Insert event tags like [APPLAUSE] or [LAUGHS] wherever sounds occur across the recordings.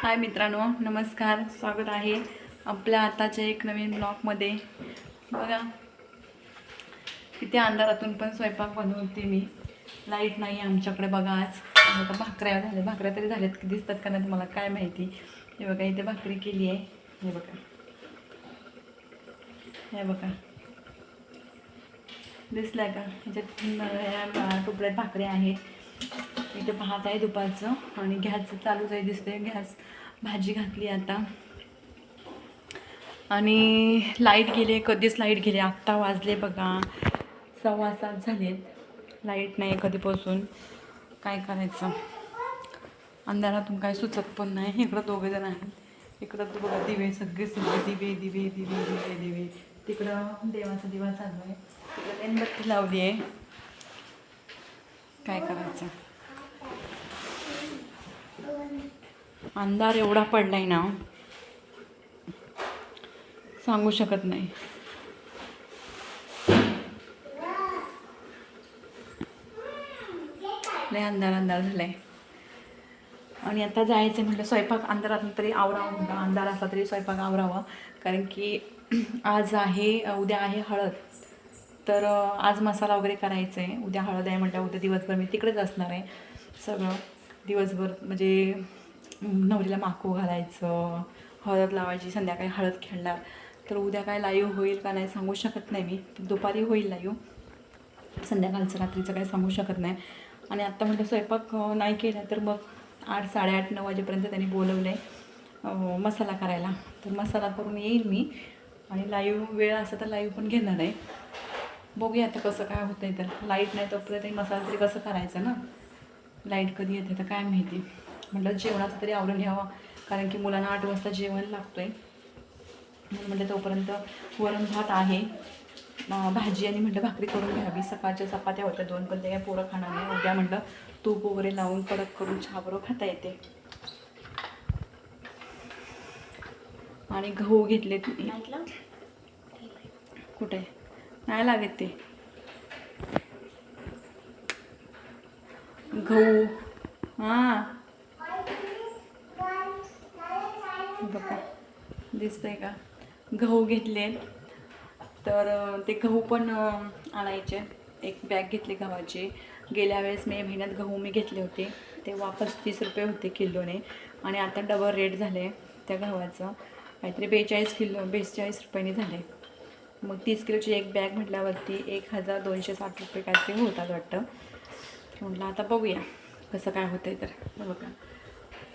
हाय मित्रांनो नमस्कार स्वागत आहे आपल्या आताच्या एक नवीन ब्लॉगमध्ये. बघा किती अंधारातून पण स्वयंपाक बनवते मी. लाइट नाही आमच्याकडे बघा आज. आता भाकऱ्या झाल्या. भाकऱ्या तरी झाल्यात की दिसतात का नाही तुम्हाला काय माहिती. हे बघा इथे भाकरी केली आहे. हे बघा. हे बघा. दिसलाय का? ह्याच्यात ह्या टुकड्यात भाकऱ्या आहेत. इथे भात आहे दुपारचं आणि गॅस चालूच आहे दिसते गॅस भाजी घातली आता. आणि लाइट गेले कधीच लाइट गेले. आत्ता वाजले बघा. सव्वा सात झाले. लाइट नाही कधीपासून. काय करायचं? अंधारातून काय सुचत पण नाही. इकडं दोघे जण आहेत. इकडं तू बघा दिवे सगळे सगळे दिवे दिवे दिवे दिवे दिवे. तिकडं देवाचा दिवा चालू आहे. तिकडं मेणबत्ती लावली आहे. काय करायचं? अंधार एवढा पडलाय ना सांगू शकत नाही. लय अंधार अंधार झालाय. आणि आता जायचं म्हटलं स्वयंपाक अंधारात तरी आवरावं म्हटलं. अंधार असला तरी स्वयंपाक आवरावा. कारण की आज आहे उद्या आहे हळद. तर आज मसाला वगैरे करायचा आहे उद्या हळद आहे म्हटलं उद्या दिवसभर मी तिकडेच असणार आहे. सगळं दिवसभर म्हणजे नवरीला माकू घालायचं हळद लावायची संध्याकाळी हळद खेळणार. तर उद्या काय लाईव्ह होईल का नाही सांगू शकत नाही मी. दुपारी होईल लाईव्ह. संध्याकाळचं रात्रीचं काही सांगू शकत नाही. आणि आत्ता म्हटलं स्वयंपाक नाही केला तर मग आठ साडेआठ नऊ वाजेपर्यंत त्यांनी बोलवलं आहे मसाला करायला. तर मसाला करून येईल मी. आणि लाईव्ह वेळ असं तर लाईव्ह पण घेणार आहे. बघूया आता कसं काय होतं आहे तर लाइट नाही तोपर्यंत मसाला तरी कसं करायचं ना? लाइट कधी येते तर काय माहिती. म्हटलं जेवणाचं तरी आवरून घ्यावं. कारण की मुलांना आठ वाजता जेवण लागतं आहे म्हणून म्हटलं तोपर्यंत वरण भात आहे. भाजी आणि म्हटलं भाकरी करून घ्यावी. सकाळच्या चपात्या होत्या दोन पण ते काय पोरं खाणार नाही. उद्या म्हटलं तूप वगैरे लावून कडक करून चहा बरोबर खाता येते. आणि गहू घेतलेत कुठे? नाही लागत ते. गहू. हां. बघा. दिसतंय का? गहू घेतले. तर ते गहू पण आणायचे. एक बॅग घेतली गव्हाची. गेल्या वेळेस मे महिन्यात गहू मी घेतले होते. ते वापस तीस रुपये होते किलोने. आणि आता डबल रेट झाले त्या गव्हाचं. काहीतरी बेचाळीस किलो बेचाळीस रुपयाने झाले. मग तीस किलोची एक बॅग म्हटल्यावरती एक हजार दोनशे साठ रुपये काहीतरी होतात वाटतं. म्हटलं आता बघूया कसं काय होतंय तर. बघा.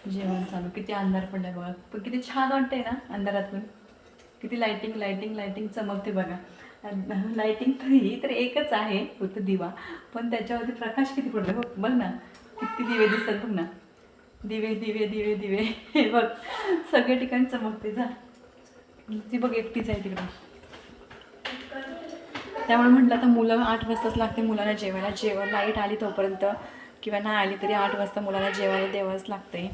जेवण चालू. किती अंधार पडलाय बघा. पण किती छान वाटतंय ना अंधारातून. किती लाईटिंग लायटिंग लायटिंग चमकते बघा. लायटिंग तर ही तर एकच आहे फक्त दिवा. पण त्याच्यावरती प्रकाश किती पडला बघ. बघ ना. किती दिवे दिसतात बघ ना. दिवे दिवे दिवे दिवे. हे बघ. सगळे ठिकाणी चमकते जा. ती बघ एकटीच आहे तिकडं. त्यामुळे म्हटलं तर मुलं आठ वाजताच लागते मुलांना जेवायला. जेवण लाइट आली तोपर्यंत किंवा नाही आली तरी आठ वाजता मुलांना जेवायला द्यावंच लागते.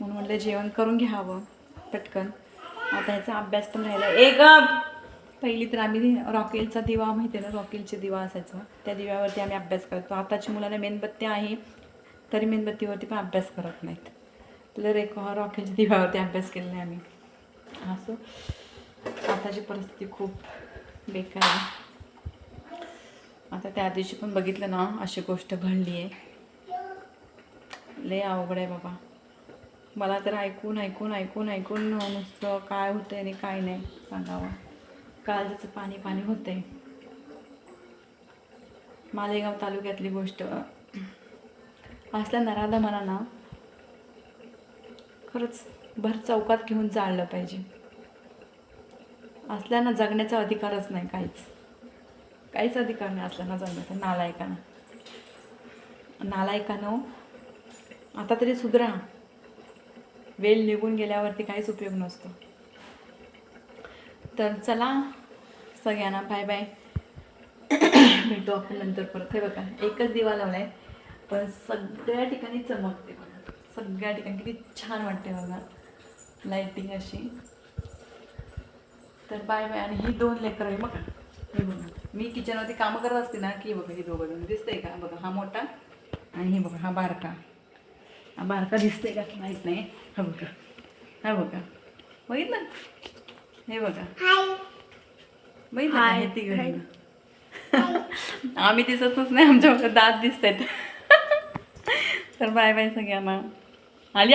म्हणून म्हटलं जेवण करून घ्यावं पटकन. आता ह्याचा अभ्यास पण राहिला. एक पहिली तर आम्ही रॉकेलचा दिवा माहिती आहे ना रॉकेलचे दिवा असायचा. त्या दिव्यावरती आम्ही अभ्यास करतो. आताची मुलांना मेणबत्ती आहे तरी मेणबत्तीवरती पण अभ्यास करत नाहीत. तर एक रॉकेलच्या दिव्यावरती अभ्यास केला नाही आम्ही. असं. आताची परिस्थिती खूप बेकार आहे. आता त्या दिवशी पण बघितलं ना अशी गोष्ट घडली आहे. लय अवघड आहे बाबा. मला तर ऐकून ऐकून ऐकून ऐकून नुसतं काय होतंय आणि काय नाही सांगावं. काळजाचं पाणी पाणी होतंय. मालेगाव तालुक्यातली गोष्ट. असल्या नराधा मनाना खरंच भर चौकात घेऊन जाळलं पाहिजे. असल्यानं जगण्याचा अधिकारच नाही काहीच. काहीच अधिकार नाही असला ना जन्माचा नालायकानं. नालायकानं आता तरी सुधरा. वेल निघून गेल्यावरती काहीच उपयोग नसतो. तर चला सगळ्यांना बाय बाय भेटू आपण नंतर परत. हे बघा एकच दिवा लावलाय पण सगळ्या ठिकाणी चमकते बघा. सगळ्या ठिकाणी किती छान वाटते बघा लाईटिंग अशी. तर बाय बाय आणि ही दोन लेकरं आहे बघा. हे बघा मी किचनवरती कामं करत असते ना की बघा हे दोघं जण दिसतंय का? बघा हा मोठा आणि हे बघा हा बारका. हा बारका दिसतंय का? माहीत नाही. हा बघा. हा बघा. बघितलं? हे बघा. बघितलं का? हे तिघं [LAUGHS] आम्ही दिसतच नाही आमच्या दात दिसत आहेत [LAUGHS] तर बाय बाय सगळ्यांना. आली आली.